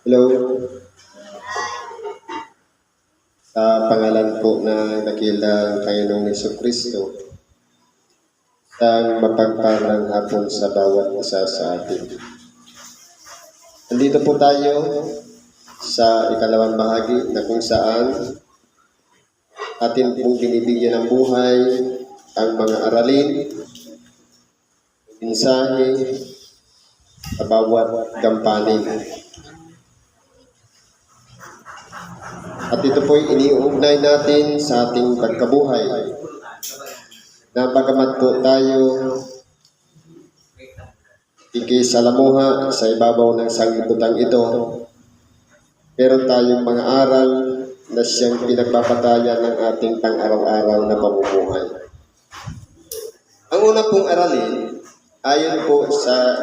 Hello. Sa pangalan po na dakilang Panginoong Yeso Kristo, sa mapagpalang hapon sa bawat isa sa atin. Nandito po tayo sa ikalawang bahagi na kung saan atin pong binibigyan ng buhay ang mga aralin, mensahe, sa bawat gampanin. At ito po'y iniuugnay natin sa ating pagkabuhay. Na po tayo ikisalamuha sa ibabaw ng sanglibutan ito, meron tayong mga aral na siyang pinagbabatayan ng ating pang-araw-araw na pamumuhay. Ang una pong aralin, ayon po sa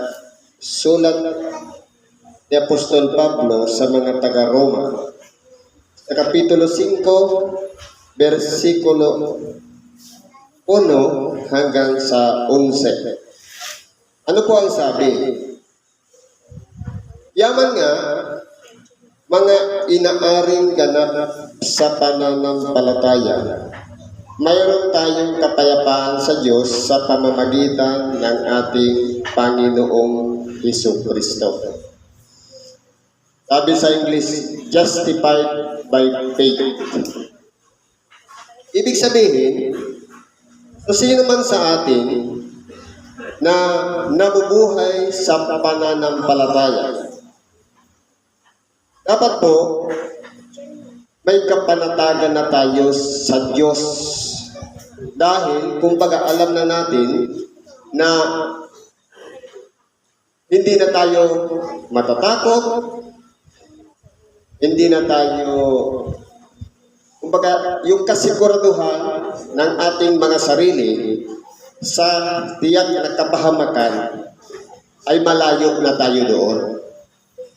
sulat ni Apostol Pablo sa mga taga-Roma, sa Kapitulo 5, versikulo 1 hanggang sa 11. Ano po ang sabi? Yaman nga, mga inaaring ganap sa pananampalataya, mayroon tayong kapayapaan sa Diyos sa pamamagitan ng ating Panginoong Heso Kristo. Sabi sa English, justified by faith. Ibig sabihin, so sino man sa atin na nabubuhay sa pananampalataya, dapat po may kapanatagan na tayo sa Diyos. Dahil, kumbaga, alam na natin na hindi na tayo matatakot, hindi na tayo, kumbaga, yung kasiguraduhan ng ating mga sarili sa tiyak na kapahamakan ay malayo na tayo doon.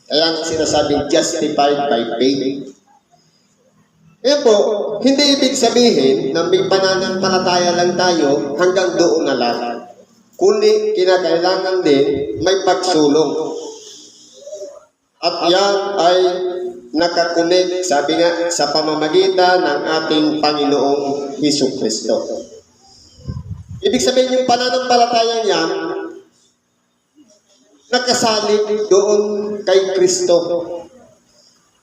Kaya ang sinasabing justified by faith. Eh po, hindi ibig sabihin na may pananampalataya lang tayo hanggang doon na lang. Kundi kinakailangan din may pagsulong. At yan ay nakakunik, sabi nga, sa pamamagitan ng ating Panginoong Hesus Kristo. Ibig sabihin yung pananampalataya niya, nakasalig doon kay Kristo.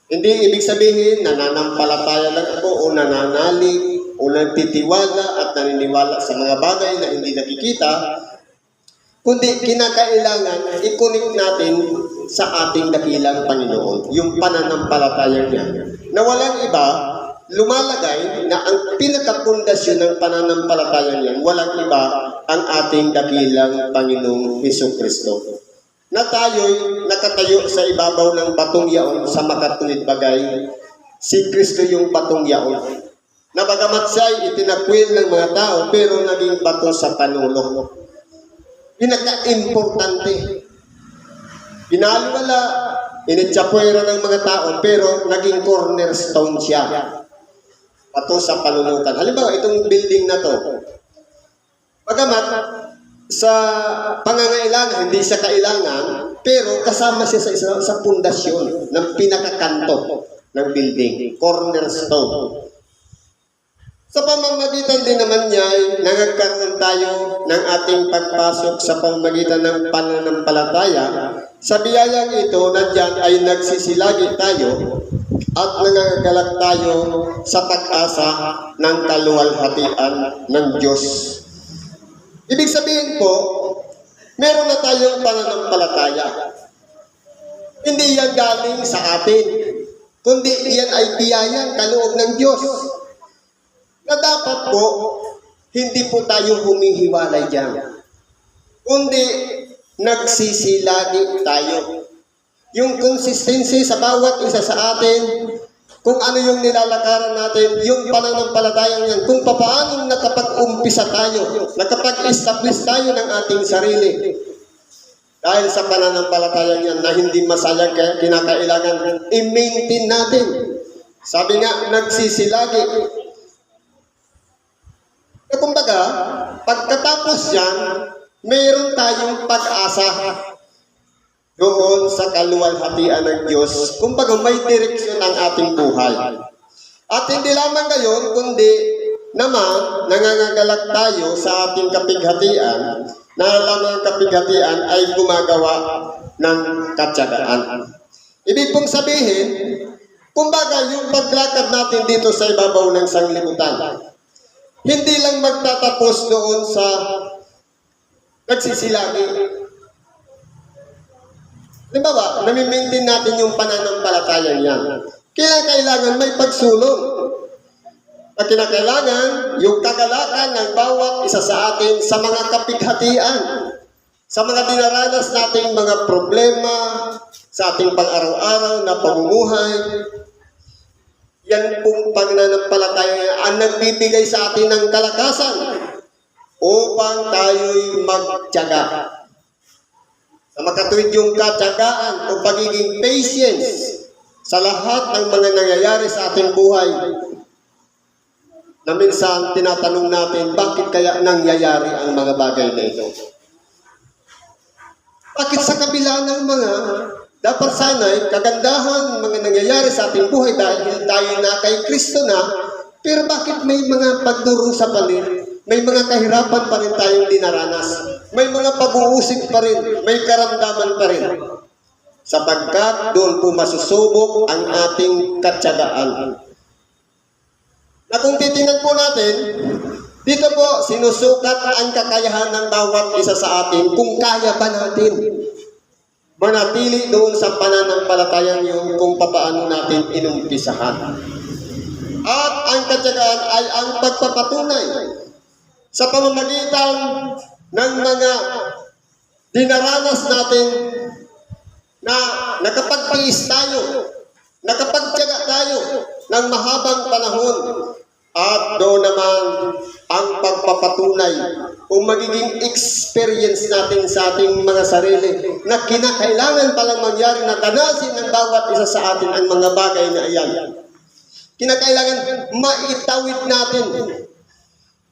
Hindi ibig sabihin nananampalataya lang ako o nananalig o nagtitiwala at naniniwala sa mga bagay na hindi nakikita, kundi kinakailangan i-connect natin sa ating dakilang Panginoon, yung pananampalataya niya. Na walang iba, lumalagay na ang pinakapundasyon ng pananampalataya niyan, walang iba ang ating dakilang Panginoong Heso Kristo na tayo'y nakatayo sa ibabaw ng batong yaon sa makatulid bagay, si Kristo yung batong yaon. Na bagamat siya ay itinakwil ng mga tao, pero naging bato sa panulok. Pinaka-importante. Pinalwala, initsapwera ng mga tao, pero naging cornerstone siya. Bato sa panulukan. Halimbawa, itong building na to, bagamat sa pangangailangan, hindi siya kailangan, pero kasama siya sa, isa, sa pundasyon ng pinakakanto ng building, cornerstone. Sa pamamagitan din naman niya, ay tayo ng ating pagpasok sa pamamagitan ng pananampalataya. Sa biyayang ito, nandyan ay nagsisilagi tayo at nangangagalak tayo sa pag-asa ng kaluwalhatian ng Diyos. Ibig sabihin po, meron na tayong pananampalataya. Hindi yan galing sa atin, kundi yan ay biyayang kaloob ng Diyos. Dapat po, hindi po tayo humihiwalay dyan. Kundi nagsisilagi tayo. Yung consistency sa bawat isa sa atin, kung ano yung nilalakaran natin, yung pananampalatayang yan, kung paano nakapag-umpisa tayo, nakapag-establish tayo ng ating sarili. Dahil sa pananampalatayang yan na hindi masayang kaya kinakailangan i-maintain natin. Sabi nga, nagsisilagi. Na kumbaga, pagkatapos yan, mayroon tayong pag-asa. doon sa kaluwalhatian ng Diyos. Kumbaga may direksyon ang ating buhay. At hindi lamang gayon, kundi naman nangangagalak tayo sa ating kapighatian na lamang kapighatian ay gumagawa ng katsagaan. Ibig pong sabihin, kumbaga yung paglakad natin dito sa ibabaw ng sanglibutan, hindi lang magtatapos doon sa nagsisilagi. Di ba ba, nami-maintain natin yung pananampalataya niya. Kailangan may pagsulong. At kinakailangan yung kagalakan ng bawat isa sa atin sa mga kapighatian, sa mga dinaranas nating mga problema, sa ating pang-araw-araw na pamumuhay. Yan pong pananampalataya ang nagbibigay sa atin ng kalakasan upang tayo'y magtyaga. Sa makatuwid yung katyagaan o pagiging patience sa lahat ng mga nangyayari sa ating buhay na minsan tinatanong natin, bakit kaya nangyayari ang mga bagay na ito? Bakit sa kabila ng mga dapat sana'y kagandahan mga nangyayari sa ating buhay dahil tayo na kay Kristo na, pero bakit may mga pagdurusa pa rin? May mga kahirapan pa rin tayong dinaranas. May mga pag-uusig pa rin. May karamdaman pa rin. Sapagkat doon po masusubok ang ating katsagaan. Na kung titingnan po natin, dito po sinusukat ang kakayahan ng bawat isa sa atin kung kaya ba natin manatili doon sa pananampalatayang yung kung papaano natin inumpisahan. At ang katsagaan ay ang pagpapatunay sa pamamagitan ng mga dinaranas natin na nakapagtiis tayo, nakapagtyaga tayo ng mahabang panahon at doon naman ang pagpapatunay o magiging experience natin sa ating mga sarili na kinakailangan palang mangyari na danasin ng bawat isa sa atin ang mga bagay na iyan. Kinakailangan maitawid natin.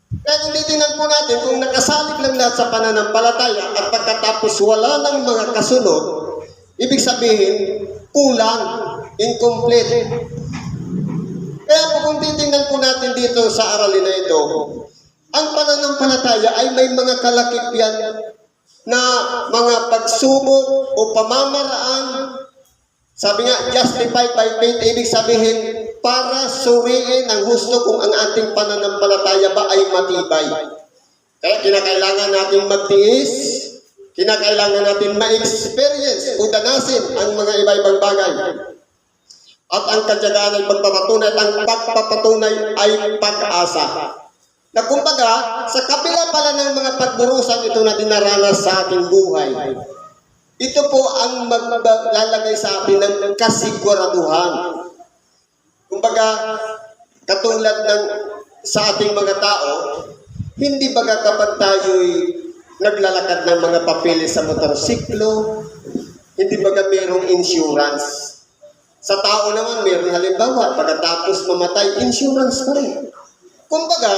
Kaya kung titingnan po natin, kung nakasalig lang lahat sa pananampalataya at pagkatapos wala ng mga kasunod, ibig sabihin, kulang, incomplete. Kaya po kung titingnan po natin dito sa aralin na ito, ang pananampalataya ay may mga kalakipyan na mga pagsubok o pamamaraan. Sabi nga, justified by faith, ibig sabihin, para suriin ang gusto kung ang ating pananampalataya ba ay matibay. Kaya kinakailangan natin magtiis, kinakailangan natin ma-experience o danasin ang mga iba-ibang bagay. At ang kadyagaan ay pagpapatunay, at ang pagpapatunay ay pag-asa. Na kumbaga, sa kapila pala ng mga pagburusan ito na dinaranas sa ating buhay, ito po ang maglalagay sa atin ng kasiguraduhan. Kumbaga, katulad ng sa ating mga tao, hindi baga kapag tayo'y naglalakad ng mga papeles sa motorsiklo, hindi baga mayroong insurance. Sa tao naman, mayroong halimbawa, pagkatapos mamatay, insurance pa rin. Kumbaga,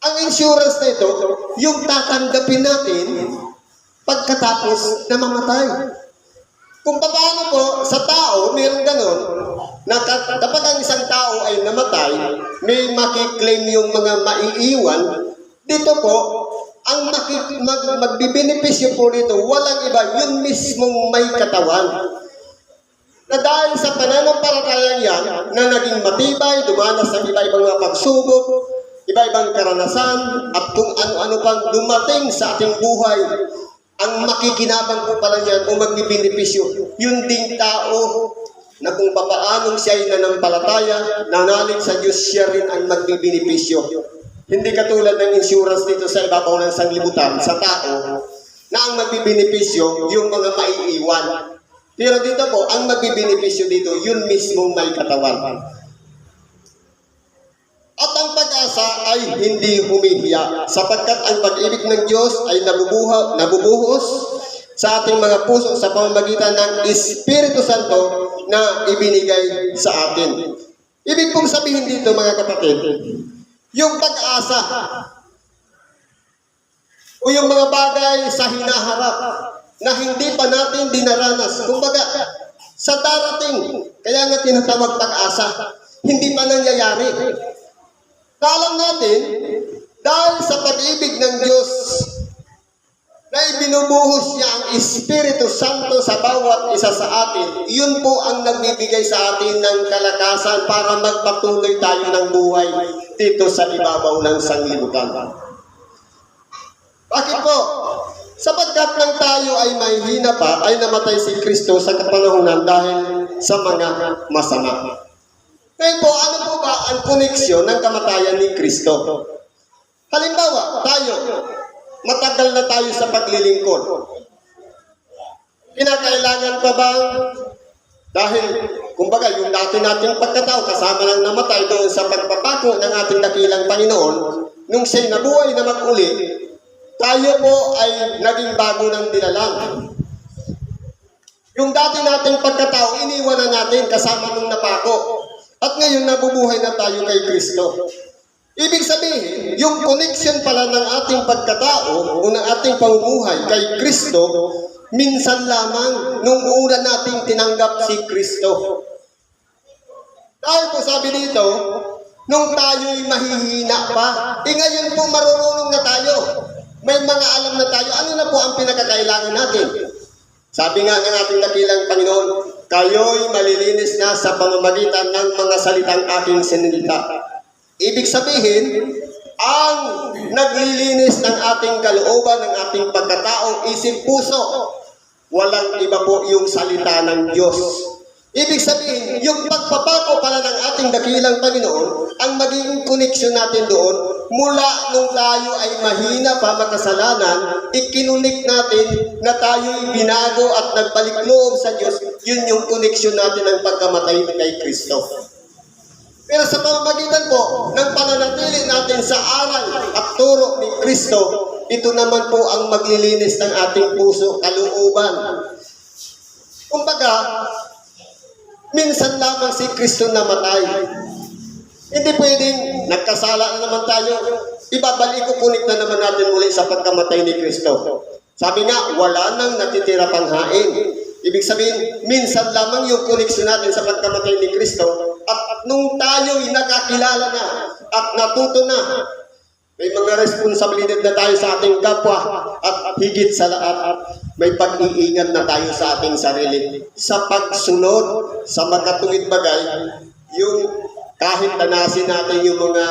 ang insurance na ito, yung tatanggapin natin pagkatapos na mamatay. Kung paano po sa tao, mayroong ganon, na ka- kapag ang isang tao ay namatay, may makiklaim yung mga maiiwan, dito po, ang maki, mag, magbibenepisyo po dito, walang iba, yun mismong may katawan na dahil sa pananampalataya yan na naging matibay, dumanas ng iba-ibang mga pagsubok, iba-ibang karanasan, at kung ano-ano pang dumating sa ating buhay, ang makikinabang po pala niyan o magbibinipisyo, yun ding tao na kung papaanong siya ay nanampalataya, nanalig sa Diyos, siya rin ang magbibinipisyo. Hindi katulad ng insurance dito sa ibabaw ng sanglibutan, sa tao, na ang magbibinipisyo, yung mga maiiwan. Pero dito po, ang magbibenepisyo dito, yun mismong may katawan. At ang pag-asa ay hindi humihiya, sapagkat ang pag-ibig ng Diyos ay nabubuha, nabubuhos sa ating mga puso sa pamamagitan ng Espiritu Santo na ibinigay sa atin. Ibig pong sabihin dito mga kapatid, yung pag-asa o yung mga bagay sa hinaharap na hindi pa natin dinaranas. Kumbaga, sa darating, kaya nga tinatawag pag-asa, hindi pa nangyayari. Kalam natin, dahil sa pag-ibig ng Diyos, na ibinubuhos niya ang Espiritu Santo sa bawat isa sa atin, yun po ang nagbibigay sa atin ng kalakasan para magpatuloy tayo ng buhay dito sa ibabaw ng sanglibutan. Bakit po? Tayo ay mahihina pa, ay namatay si Kristo sa kapanahunan dahil sa mga masama. Ngayon po, ano po ba ang koneksyon ng kamatayan ni Kristo? Halimbawa, tayo, matagal na tayo sa paglilingkod. Kinakailangan pa ba dahil, kumbaga, yung dati nating pagkatao, kasama lang namatay doon sa pagpapako ng ating dakilang Panginoon, nung siya'y nabuhay na mag-uli, tayo po ay naging bago ng nilalang. Yung dati nating pagkatao, iniwan na natin kasama nung napako. At ngayon nabubuhay na tayo kay Kristo. Ibig sabihin, yung connection pala ng ating pagkatao o ng ating pamumuhay kay Kristo, minsan lamang nung una nating tinanggap si Kristo. Dahil po sabi dito, nung tayo'y mahihina pa, eh ngayon po marunong na tayo. May mga alam na tayo. Ano na po ang pinakakailangan natin? Sabi nga ng ating dakilang Panginoon, kayo'y malilinis na sa pamamagitan ng mga salitang aking sinilita. Ibig sabihin, ang naglilinis ng ating kalooban, ng ating pagkatao, isip puso, walang iba po yung salita ng Diyos. Ibig sabihin, yung pagpapako pala ng ating dakilang Panginoon, ang magiging connection natin doon, mula nung tayo ay mahina pa makasalanan, ikinunik natin na tayo'y binago at nagbalik loob sa Diyos, yun yung connection natin ng pagkamatay kay Kristo. Pero sa pamamagitan po ng pananatili natin sa aral at turo ni Kristo, ito naman po ang maglilinis ng ating puso, kalooban. Kumbaga, minsan lamang si Kristo namatay. Hindi pwedeng nagkasala na naman tayo. Ibabalik ko punit na naman natin muli sa pagkamatay ni Kristo. Sabi nga, wala nang natitira pang hain. Ibig sabihin, minsan lamang yung koneksyon natin sa pagkamatay ni Kristo at, at nung tayo'y nakakilala na at natuto na, may mga responsibilidad na tayo sa ating kapwa at, higit sa lahat at may pag-iingat na tayo sa ating sarili. Sa pagsunod sa magkatuwid bagay, yung kahit tanasin natin yung mga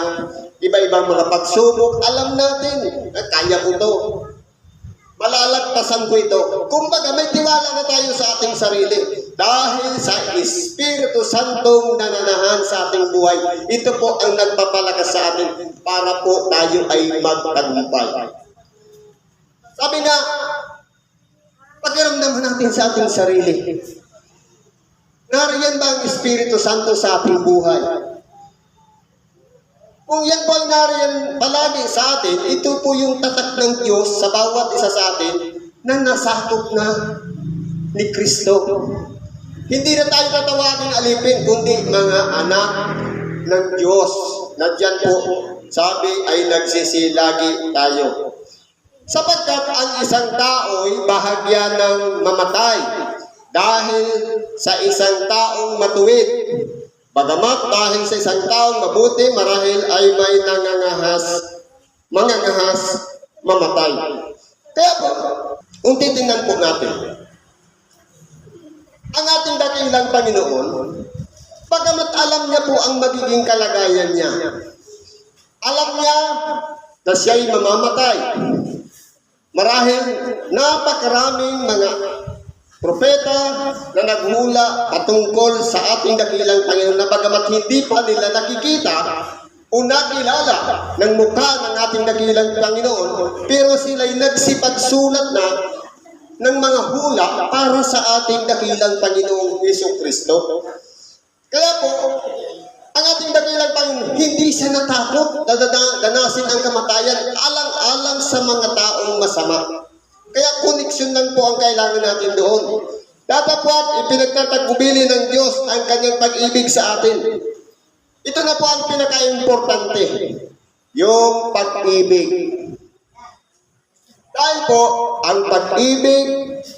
iba-ibang mga pagsubok, alam natin, na kaya ko to. Malalagpasan ko ito. Kumbaga, may tiwala na tayo sa ating sarili. Dahil sa Espiritu Santong nananahan sa ating buhay, ito po ang nagpapalakas sa atin para po tayo ay magtagumpay. Sabi nga, pakiramdaman natin sa ating sarili. Nariyan ba ang Espiritu Santo sa ating buhay? Kung yan po ang nariyan palagi sa atin, ito po yung tatak ng Diyos sa bawat isa sa atin na nasakop na ni Kristo. Hindi na tayo tatawagin alipin, kundi mga anak ng Diyos. Na dyan po, sabi ay nagsisilagi tayo. Sapagkat ang isang tao'y bahagya ng mamatay dahil sa isang taong matuwid. Bagamat dahil sa isang taong mabuti, marahil ay may nangangahas, mangangahas, mamatay. Kaya po, kung titingnan po natin, ang ating dakilang Panginoon, bagamat alam niya po ang magiging kalagayan niya, alam niya na siya'y mamamatay. Marahil napakaraming mga propeta na naghula patungkol sa ating dakilang Panginoon na bagamat hindi pa nila nakikita o nakilala ng mukha ng ating dakilang Panginoon, pero sila'y nagsipagsulat na ng mga hula para sa ating dakilang Panginoong Yeso Kristo. Kaya po, ang ating dakilang Panginoon, hindi siya natakot na dada- danasin ang kamatayan alang-alang sa mga taong masama. Kaya koneksyon lang po ang kailangan natin doon. Datapwat, ipinagtatagubili ng Diyos ang kanyang pag-ibig sa atin. Ito na po ang pinaka-importante. Yung pag-ibig. Dahil po, ang pag-ibig,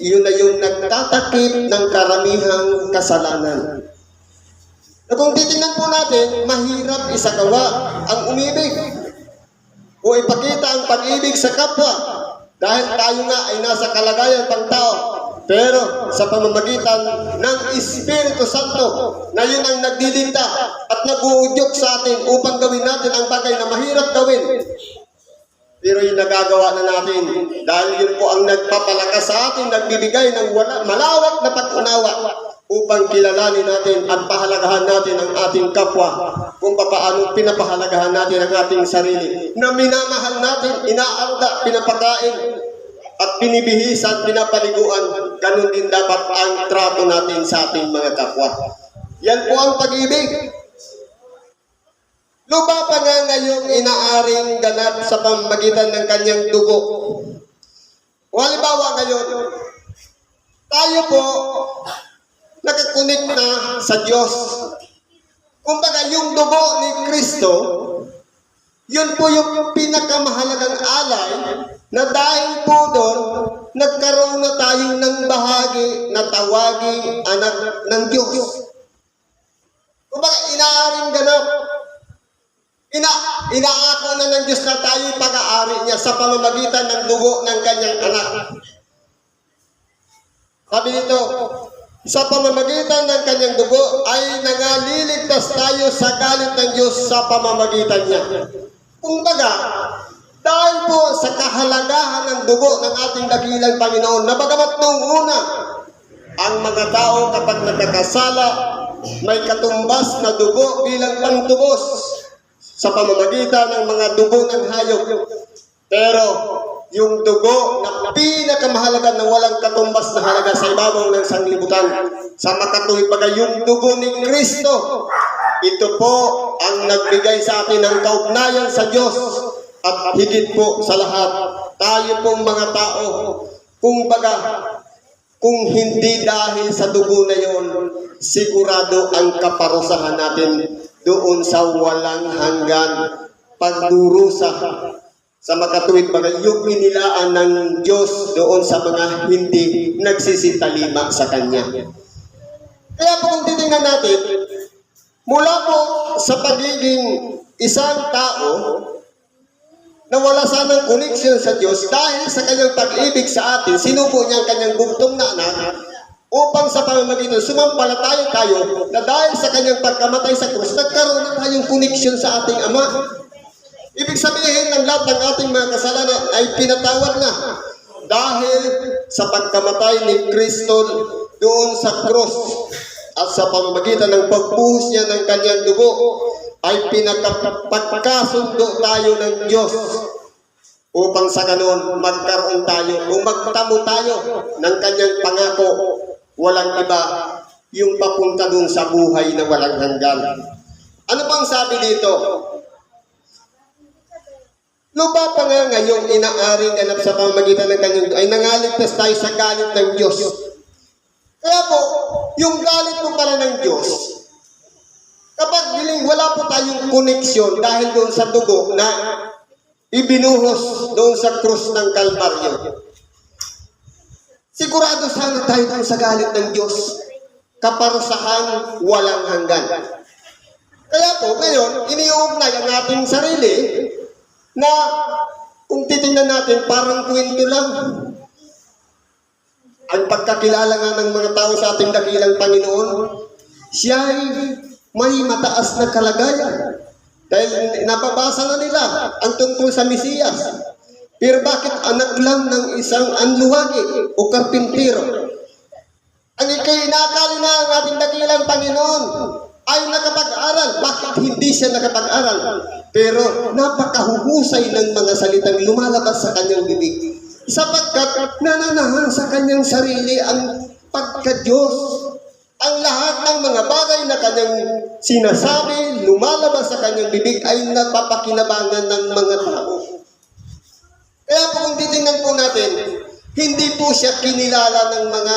yun na yung nagtatakip ng karamihang kasalanan. Na kung titingnan po natin, mahirap isagawa ang umibig o ipakita ang pag-ibig sa kapwa dahil tayo nga ay nasa kalagayan pang tao. Pero sa pamamagitan ng Espiritu Santo na yun ang nagdidikta at nag-uudyok sa atin upang gawin natin ang bagay na mahirap gawin. Pero yung nagagawa na natin dahil yun po ang nagpapalakas sa atin, nagbibigay ng wala, malawak na pag-unawa upang kilalanin natin at pahalagahan natin ang ating kapwa kung paano pinapahalagahan natin ang ating sarili na minamahal natin, inaarga, pinapakain at binibihisan, pinapaliguan, ganun din dapat ang trato natin sa ating mga kapwa. Yan po ang pag-ibig. Lupa pa nga ngayong inaaring ganap sa pamagitan ng kanyang dugo. O halimbawa ngayon, tayo po nakakunik na sa Diyos. Kumbaga yung dugo ni Kristo, yun po yung pinakamahalagang alay na dahil po doon, nagkaroon na tayo ng bahagi na tawaging anak ng Diyos. Kumbaga, inaaring ganap. Ina, inaako na ng Diyos na tayo pag-aari niya sa pamamagitan ng dugo ng kanyang anak. Sabi nito, sa pamamagitan ng kanyang dugo ay nangaliligtas tayo sa galit ng Diyos sa pamamagitan niya. Kumbaga, dahil po sa kahalagahan ng dugo ng ating dakilang Panginoon, na bagamat nung una, ang mga tao kapag nagkakasala, may katumbas na dugo bilang pangtubos sa pamamagitan ng mga dugo ng hayop. Pero yung dugo na pinakamahalaga na walang katumbas na halaga sa ibabaw ng sanglibutan, sa makatuwid bagay yung dugo ni Kristo, ito po ang nagbigay sa atin ng kaugnayan sa Diyos at higit po sa lahat, tayo pong mga tao, kung baga, kung hindi dahil sa dugo na yon, sigurado ang kaparusahan natin doon sa walang hanggan pagdurusa sa makatuwid bagay yung inilaan ng Diyos doon sa mga hindi nagsisitalima sa Kanya. Kaya po kung titingnan natin, mula po sa pagiging isang tao na wala sanang koneksyon sa Diyos dahil sa kanyang pag-ibig sa atin, sinubo niya ang kanyang bugtong na anak upang sa pamamagitan sumampalataya tayo na dahil sa kanyang pagkamatay sa krus, nagkaroon na tayong koneksyon sa ating Ama. Ibig sabihin ng lahat ng ating mga kasalanan ay pinatawad na dahil sa pagkamatay ni Kristo doon sa krus at sa pamamagitan ng pagbuhos niya ng kanyang dugo ay pinakapagkasundo tayo ng Diyos upang sa ganon magkaroon tayo o magtamo tayo ng kanyang pangako walang iba yung papunta dun sa buhay na walang hanggan. Ano pang sabi dito? Lupa pa nga ngayong inaaring ganap sa pamamagitan ng kanyang ay nangaligtas tayo sa galit ng Diyos. Kaya po, yung galit mo pala ng Diyos, kapag giling wala po tayong koneksyon dahil doon sa dugo na ibinuhos doon sa krus ng Kalbaryo, sigurado sana tayo doon sa galit ng Diyos, kaparusahan walang hanggan. Kaya po, ngayon, iniuugnay ang ating sarili na kung titingnan natin, parang kwento lang. Ang pagkakilala nga ng mga tao sa ating dakilang Panginoon, siya ay may mataas na kalagayan. Dahil nababasa na nila ang tungkol sa Mesiyas. Pero bakit anak lang ng isang anluwagi o karpintero? Ang ikainakali na ang ating dakilang Panginoon ay nakapag-aral. Bakit hindi siya nakapag-aral? Pero napakahuhusay ng mga salitang lumalabas sa kanyang bibig. Sapagkat nananahan sa kanyang sarili ang pagka-Diyos. Ang lahat ng mga bagay na kanyang sinasabi, lumalabas sa kanyang bibig ay napapakinabangan ng mga tao. Kaya po kung titingnan po natin, hindi po siya kinilala ng mga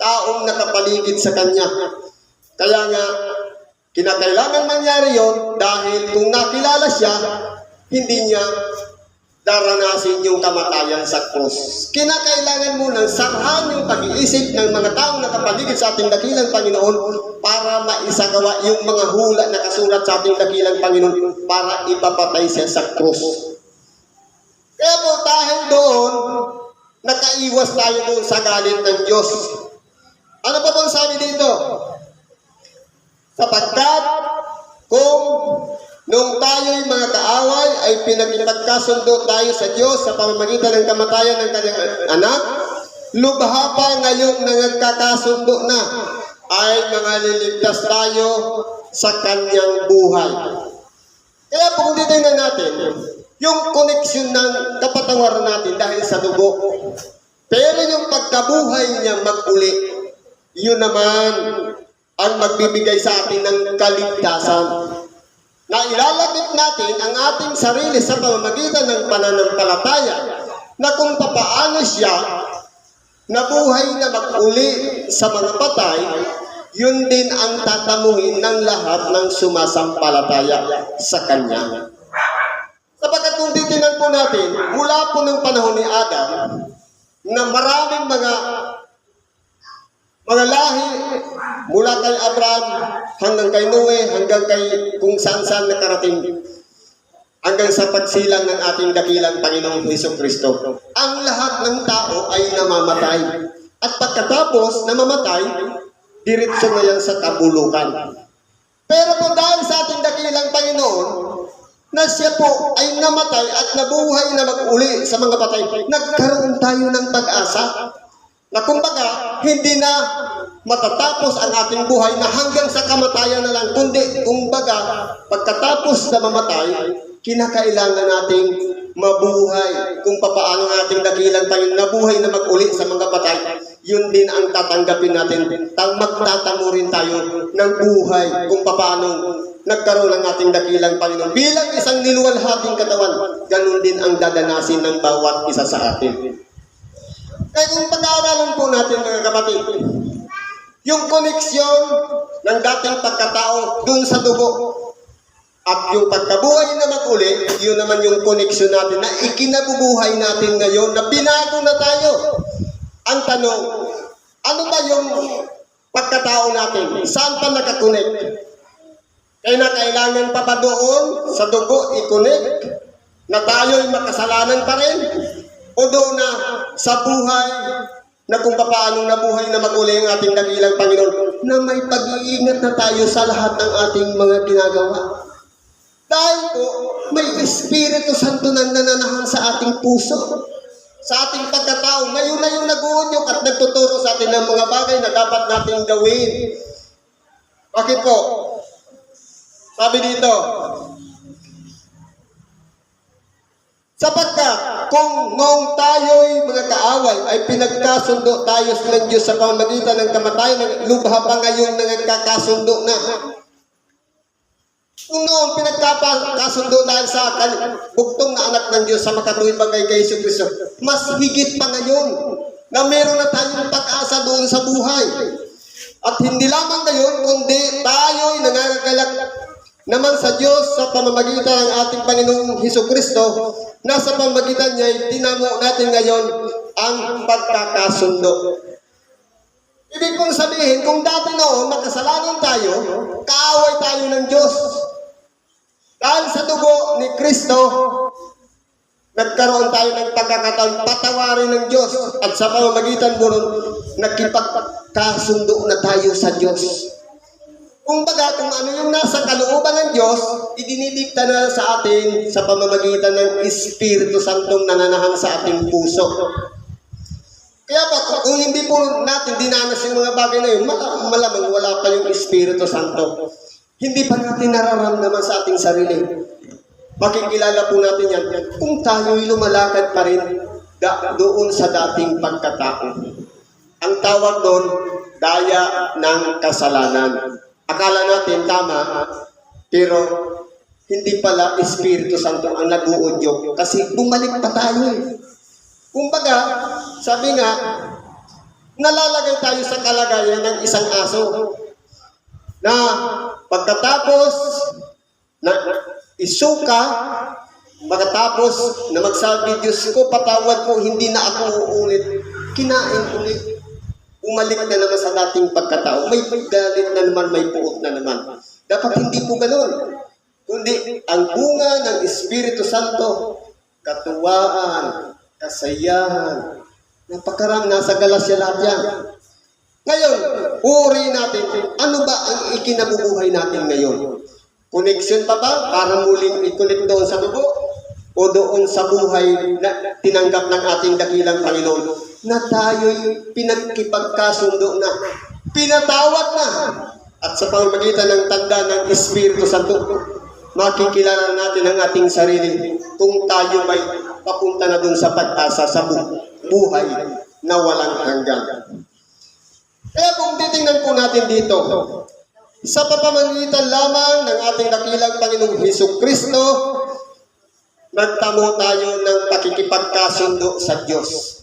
taong nakapaligid sa kanya. Kaya nga, kinakailangan mangyari yon dahil kung nakilala siya, hindi niya daranasin yung kamatayan sa krus. Kinakailangan mo ng sarhan yung pag-iisip ng mga taong nakapaligid sa ating dakilang Panginoon para maisagawa yung mga hula na kasulat sa ating dakilang Panginoon para ipapatay siya sa krus. Kaya po dahil doon, nakaiwas tayo doon sa galit ng Diyos. Ano pa bang sabi dito? Sapagkat kung nung tayo'y mga kaaway ay pinagpagkasundo tayo sa Diyos sa pamamagitan ng kamatayan ng kanyang anak, lubha pa ngayong nagkakasundo na ay mga liligtas tayo sa kanyang buhay. Kaya po kung titingnan natin, yung koneksyon ng kapatawaran natin dahil sa dugo, pero yung pagkabuhay niya mag-uli, yun naman ang magbibigay sa atin ng kaligtasan. Na ilalagit natin ang ating sarili sa pamamagitan ng pananampalataya na kung papaano siya nabuhay na mag-uli sa mga patay, yun din ang tatamuhin ng lahat ng sumasampalataya sa Kanya. Sapagkat kung titinan po natin, mula po ng panahon ni Adam, na maraming mga mga lahi mula kay Abraham hanggang kay Noe, hanggang kay kung saan-saan nakarating hanggang sa pagsilang ng ating dakilang Panginoong Heso Kristo. Ang lahat ng tao ay namamatay. At pagkatapos namamatay, diretso na yan sa kabulukan. Pero po dahil sa ating dakilang Panginoon, na siya po ay namatay at nabuhay na mag-uli sa mga patay, nagkaroon tayo ng pag-asa na kumbaga, hindi na matatapos ang ating buhay na hanggang sa kamatayan na lang, kundi kumbaga, pagkatapos na mamatay, kinakailangan nating mabuhay kung papaano ang ating dakilang Panginoon nabuhay na mag-uli sa mga patay. Yun din ang tatanggapin natin. Tang magtatamo rin tayo ng buhay kung papaano nagkaroon ng ating dakilang Panginoon. Bilang isang niluwalhating katawan, ganun din ang dadanasin ng bawat isa sa atin. Kaya kung pag-aaralan po natin mga kapatid, yung koneksyon ng dating pagkatao dun sa dugo at yung pagkabuhay na mag-uli, yun naman yung koneksyon natin na ikinabubuhay natin ngayon na binago na tayo. Ang tanong, ano ba yung pagkatao natin? Saan pa nakakonect? Kaya na kailangan pa ba doon sa dugo i-connect na tayo'y makasalanan pa rin? Doon na sa buhay na kung paano nabuhay na maguli ang ating dakilang Panginoon na may pag-iingat na tayo sa lahat ng ating mga ginagawa. Dahil po, may Espiritu Santo na nananahan sa ating puso, sa ating pagkatao. Ngayon na yung nag-uunyok at nagtuturo sa atin ng mga bagay na dapat nating gawin. Bakit po? Sabi dito, Sapagkat kung noong tayo'y mga kaaway ay pinagkasundo tayo ng Diyos sa pamamagitan ng kamatayan, ng lubha pa ngayong nagkakasundo na. Kung noong pinagkakasundo tayo sa buktong na anak ng Diyos sa makatuwid bagay kay Yesu Cristo, mas higit pa ngayon na meron na tayong pag-asa doon sa buhay. At hindi lamang ngayon, kundi tayo'y nangangagalak naman sa Diyos sa pamamagitan ng ating Panginoong Heso Kristo na sa pamamagitan niya ay tinamo natin ngayon ang pagkakasundo. Ibig kong sabihin, kung dati noon makasalanan tayo, kaaway tayo ng Diyos. Dahil sa dugo ni Kristo, nagkaroon tayo ng pagkakataon patawarin ng Diyos at sa pamamagitan mo nun, nagkipagkasundo na tayo sa Diyos. Kung baga, kung ano yung nasa kalooban ng Diyos, idinidikta na sa atin sa pamamagitan ng Espiritu Santong nananahan sa ating puso. Kaya pa, kung hindi po natin dinanas yung mga bagay na yun, mal- malamang wala pa yung Espiritu Santo. Hindi pa natin nararamdaman sa ating sarili. Makikilala po natin yan kung tayo'y lumalakad pa rin da- doon sa dating pagkatao. Ang tawag doon, daya ng kasalanan. Akala natin tama, pero hindi pala Espiritu Santo ang nag-uudyok kasi bumalik pa tayo eh. Kumbaga, sabi nga, nalalagay tayo sa kalagayan ng isang aso na pagkatapos na isuka, Makatapos na magsabi, Diyos ko, patawad mo, hindi na ako uulit. Kinain ulit. Umalik na naman sa dating pagkatao. May galit na naman, may puot na naman. Dapat hindi po ganun. Kundi ang bunga ng Espiritu Santo, katuwaan, kasayahan, napakarami, nasa Galasya lahat yan. Ngayon, uri natin, ano ba ang ikinabubuhay natin ngayon? Connection pa ba para muling i-connect doon sa dugo? O doon sa buhay na tinanggap ng ating dakilang Panginoon na tayo'y pinagkipagkasundo na, pinatawad na. At sa pamamagitan ng tanda ng Espiritu Santo, makikilala natin ang ating sarili kung tayo may papunta na doon sa pag-asa sa bu- buhay na walang hanggan. Kaya kung titingnan po natin dito, sa papamagitan lamang ng ating dakilang Panginoong Heso Kristo, nagtamo tayo ng pakikipagkasundo sa Diyos.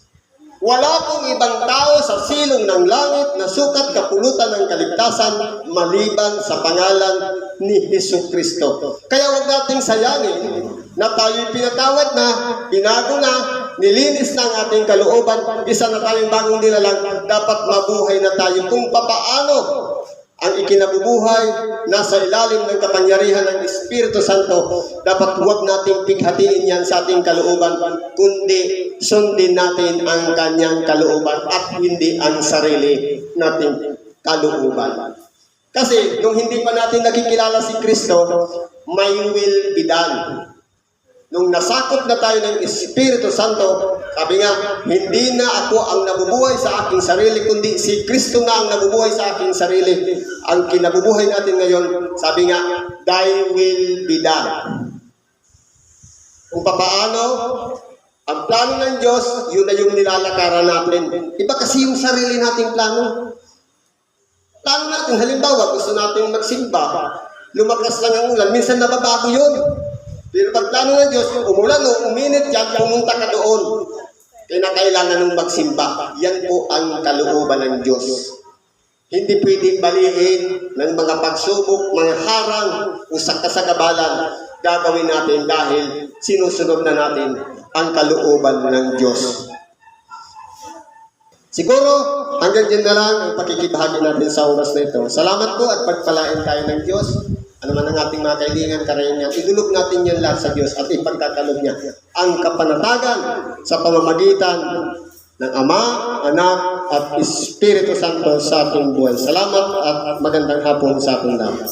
Wala pong ibang tao sa silong ng langit na sukat kapulutan ng kaligtasan maliban sa pangalan ni Heso Kristo. Kaya huwag nating sayangin na tayo'y pinatawad na, binago na, nilinis na ang ating kalooban, isa na tayong bagong nilalang, dapat mabuhay na tayo kung papaano ang ikinabubuhay nasa ilalim ng kapangyarihan ng Espiritu Santo, dapat huwag nating pighatiin yan sa ating kalooban, kundi sundin natin ang kanyang kalooban at hindi ang sarili nating kalooban. Kasi nung hindi pa natin nakikilala si Kristo, may will be done. Nung nasakop na tayo ng Espiritu Santo, sabi nga, hindi na ako ang nabubuhay sa aking sarili, kundi si Kristo na ang nabubuhay sa aking sarili. Ang kinabubuhay natin ngayon, sabi nga, Thy will be done. Kung papaano, ang plano ng Diyos, yun na yung nilalakaran natin. Iba kasi yung sarili nating plano. Plano natin, halimbawa, gusto natin magsimba, lumakas lang ang ulan, minsan nababago yun. Pero pag plano ng Diyos, yung umulan o uminit yan, pumunta ka doon. Kinakailangan ng magsimba. Yan po ang kalooban ng Diyos. Hindi pwedeng balihin ng mga pagsubok, mga harang o sa kasagabalan gagawin natin dahil sinusunod na natin ang kalooban ng Diyos. Siguro, hanggang dyan na lang ang pakikibahagi natin sa oras na ito. Salamat po at pagpalain tayo ng Diyos. Ano man ang ating mga kailingan, karayan idulog natin yan lahat sa Diyos at ipagkakalog niya ang kapanatagan sa pamamagitan ng Ama, Anak, at Espiritu Santo sa ating buhay. Salamat at magandang hapon sa ating lahat.